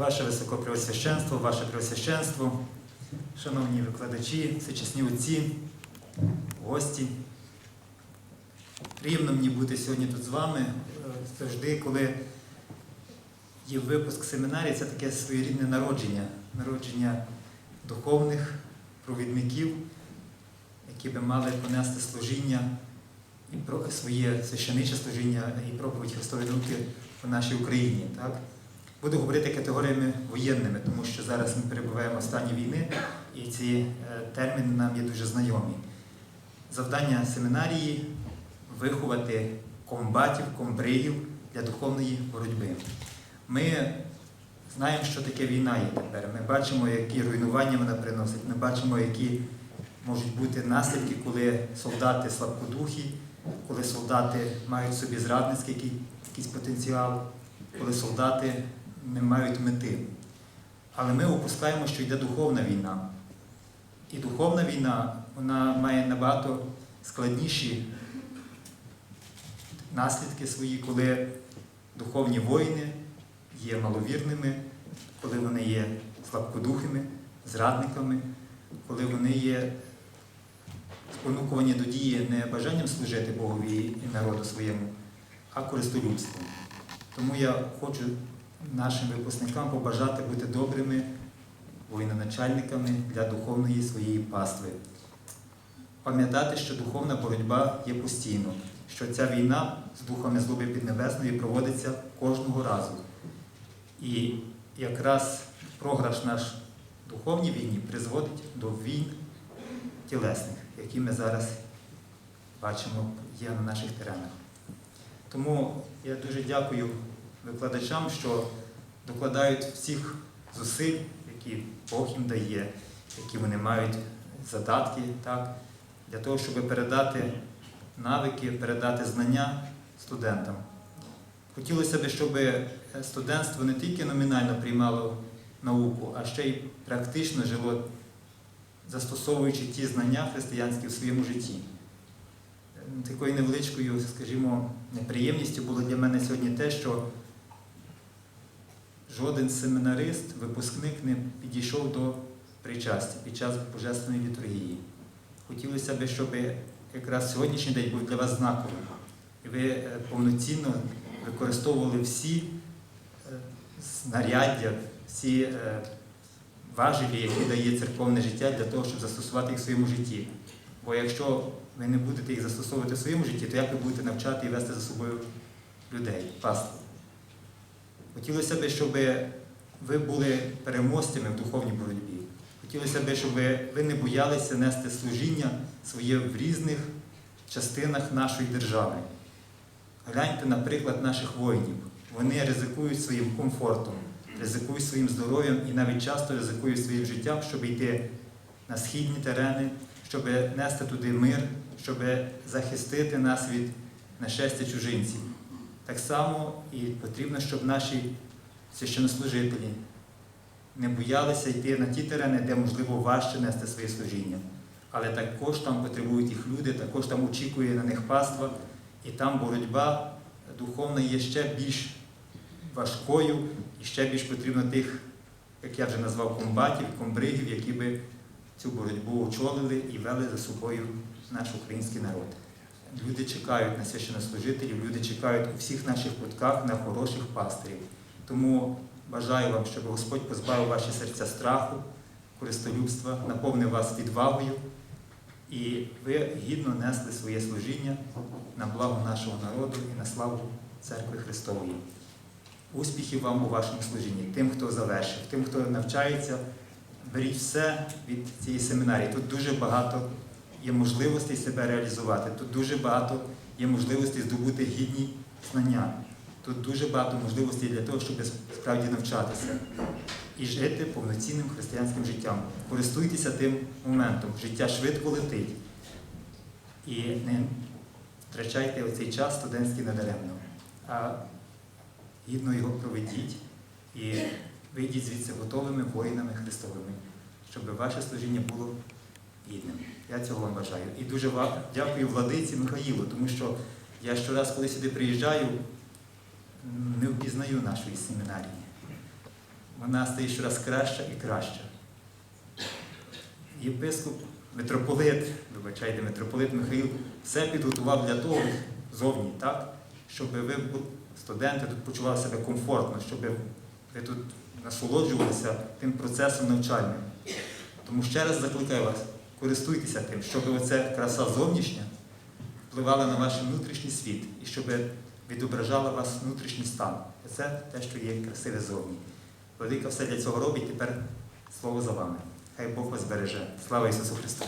Ваше Високопреосвященство, Ваше Преосвященство, шановні викладачі, всечесні отці, гості. Приємно мені бути сьогодні тут з вами. Завжди, коли є випуск семінарії, це таке своєрідне народження, народження духовних провідників, які би мали понести служіння і своє священиче служіння і проповідь Христової науки в нашій Україні. Так? Буду говорити категоріями воєнними, тому що зараз ми перебуваємо в стані війни, і ці е, терміни нам є дуже знайомі. Завдання семінарії виховати комбатів, комбригів для духовної боротьби. Ми знаємо, що таке війна є тепер. Ми бачимо, які руйнування вона приносить. Ми бачимо, які можуть бути наслідки, коли солдати слабкодухі, коли солдати мають собі зрадницький якийсь потенціал, коли солдати не мають мети. Але ми опускаємо, що йде духовна війна. І духовна війна вона має набагато складніші наслідки свої, коли духовні воїни є маловірними, коли вони є слабкодухими, зрадниками, коли вони є спонукувані до дії не бажанням служити Богові і народу своєму, а користолюбством. Тому я хочу нашим випускникам побажати бути добрими воєноначальниками для духовної своєї пастви. Пам'ятати, що духовна боротьба є постійно, що ця війна з духами злоби піднебесної проводиться кожного разу. І якраз програш наш в духовній війні призводить до війн тілесних, які ми зараз бачимо є на наших теренах. Тому я дуже дякую викладачам, що докладають всіх зусиль, які Бог їм дає, які вони мають задатки, так, для того, щоб передати навики, передати знання студентам. Хотілося б, щоб студентство не тільки номінально приймало науку, а ще й практично жило, застосовуючи ті знання християнські в своєму житті. Такою невеличкою, скажімо, неприємністю було для мене сьогодні те, що жоден семинарист, випускник не підійшов до причастя під час Божественної літургії. Хотілося б, щоб якраз сьогоднішній день був для вас знаковим. І ви е, повноцінно використовували всі е, знаряддя, всі е, важелі, які дає церковне життя для того, щоб застосувати їх в своєму житті. Бо якщо ви не будете їх застосовувати в своєму житті, то як ви будете навчати і вести за собою людей, паству? Хотілося б, щоб ви були переможцями в духовній боротьбі. Хотілося б, щоб ви не боялися нести служіння своє в різних частинах нашої держави. Гляньте, наприклад, наших воїнів. Вони ризикують своїм комфортом, ризикують своїм здоров'ям і навіть часто ризикують своїм життям, щоб йти на східні терени, щоб нести туди мир, щоб захистити нас від нашестя чужинців. Так само і потрібно, щоб наші священнослужителі не боялися йти на ті терени, де можливо важче нести своє служіння. Але також там потребують їх люди, також там очікує на них паства, і там боротьба духовна є ще більш важкою і ще більш потрібно тих, як я вже назвав, комбатів, комбригів, які би цю боротьбу очолили і вели за собою наш український народ. Люди чекають на священнослужителів, люди чекають у всіх наших кутках на хороших пастирів. Тому бажаю вам, щоб Господь позбавив ваші серця страху, користолюбства, наповнив вас відвагою, і ви гідно несли своє служіння на благо нашого народу і на славу Церкви Христової. Успіхів вам у вашому служінні, тим, хто завершив, тим, хто навчається, беріть все від цієї семінарії. Тут дуже багато є можливостей себе реалізувати. Тут дуже багато є можливостей здобути гідні знання. Тут дуже багато можливостей для того, щоб справді навчатися і жити повноцінним християнським життям. Користуйтеся тим моментом. Життя швидко летить. І не втрачайте оцей час студентський надаремно, а гідно його проведіть і вийдіть звідси готовими воїнами Христовими, щоб ваше служіння було гідним. Я цього вам бажаю. І дуже дякую владиці Михаїлу, тому що я щораз, коли сюди приїжджаю, не впізнаю нашої семінарії. вона стає щораз краща і краща. Єпископ, митрополит, вибачайте, митрополит Михаїл все підготував для того зовні, так, щоб ви, студенти, тут почували себе комфортно, щоб ви тут насолоджувалися тим процесом навчальним. Тому ще раз закликаю вас, користуйтеся тим, щоб оця краса зовнішня впливала на ваш внутрішній світ і щоб відображала вас внутрішній стан. Це те, що є красиве зовні. Велика все для цього робить, тепер слово за вами. Хай Бог вас береже. Слава Ісусу Христу!